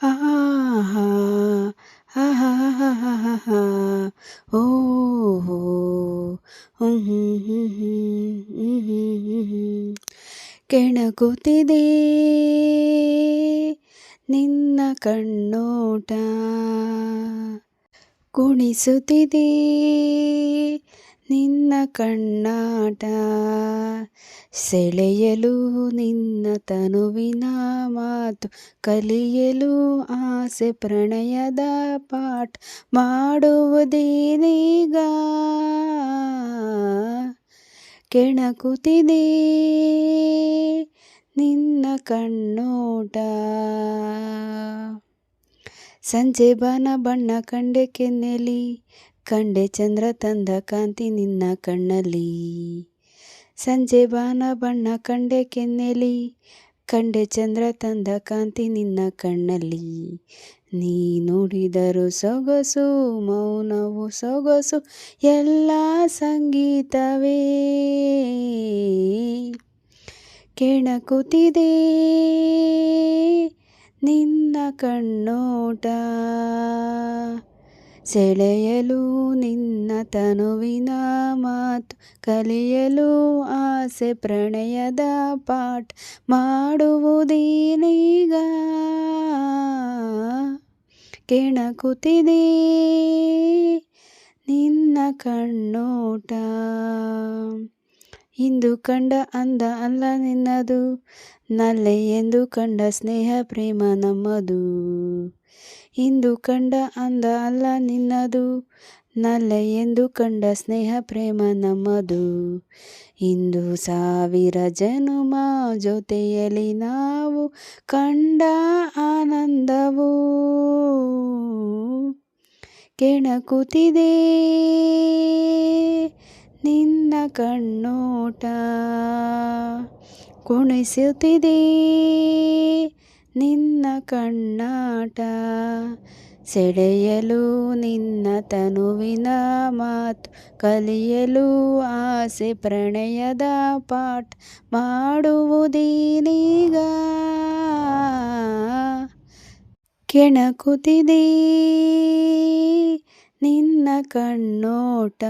ಆಹಾ ಆಹಾ ಓ ಕೆಣಕುತ್ತಿದೆ ನಿನ್ನ ಕಣ್ಣೋಟ ಕುಣಿಸುತ್ತಿದೆ ನಿನ್ನ ಕಣ್ಣಾಟ ಸೆಳೆಯಲು ನಿನ್ನ ತನುವಿನ ಮಾತು, ಕಲಿಯಲು ಆಸೆ ಪ್ರಣಯದ ಪಾಠ ಮಾಡುವುದೇನೀಗ? ಕೆಣಕುತಿದೆ ನಿನ್ನ ಕಣ್ಣೋಟ. ಸಂಜೆ ಬನ ಬಣ್ಣ ಕಂಡೆ ಕೆನ್ನೆಲಿ ಕಂಡೆ ಚಂದ್ರ ತಂದ ಕಾಂತಿ ನಿನ್ನ ಕಣ್ಣಲ್ಲಿ. ಸಂಜೆ ಬಾನ ಬಣ್ಣ ಕಂಡೆ ಕೆನ್ನೆಲಿ. ಕಂಡೆ ಚಂದ್ರ ತಂದ ಕಾಂತಿ ನಿನ್ನ ಕಣ್ಣಲ್ಲಿ. ನೀ ನೋಡಿದರು ಸೊಗಸು, ಮೌನವು ಸೊಗಸು, ಎಲ್ಲ ಸಂಗೀತವೇ. ಕೆಣಕುತ್ತಿದೆ ನಿನ್ನ ಕಣ್ಣೋಟ. ಸೆಳೆಯಲು ನಿನ್ನ ತನುವಿನ ಮಾತು, ಕಲಿಯಲು ಆಸೆ ಪ್ರಣಯದ ಪಾಠ ಮಾಡುವುದೇನೀಗ? ಕೆಣಕುತ್ತಿದೆ ನಿನ್ನ ಕಣ್ಣೋಟ. ಇಂದು ಕಂಡ ಅಂದ ಅಲ್ಲ ನಿನ್ನದು, ನಲ್ಲೆ ಎಂದು ಕಂಡ ಸ್ನೇಹ ಪ್ರೇಮ ನಮ್ಮದು. ಇಂದು ಕಂಡ ಅಂದ ಅಲ್ಲ ನಿನ್ನದು, ನಲ್ಲ ಎಂದು ಕಂಡ ಸ್ನೇಹ ಪ್ರೇಮ ನಮ್ಮದು. ಇಂದು ಸಾವಿರ ಜನುಮ ಜೊತೆಯಲ್ಲಿ ನಾವು ಕಂಡ ಆನಂದವು. ಕೆಣಕುತ್ತಿದೆ ನಿನ್ನ ಕಣ್ಣೋಟ, ಕುಣಿಸುತ್ತಿದೆ. ನಿನ್ನ ಕಣ್ಣಾಟ. ಸೆಳೆಯಲು ನಿನ್ನ ತನುವಿನ ಮಾತು ಕಲಿಯಲು ಆಸೆ ಪ್ರಣಯದ ಪಾಠ ಮಾಡುವುದೇನೀಗ? ಕೆಣಕುತ್ತಿದೆ ನಿನ್ನ ಕಣ್ಣೋಟ.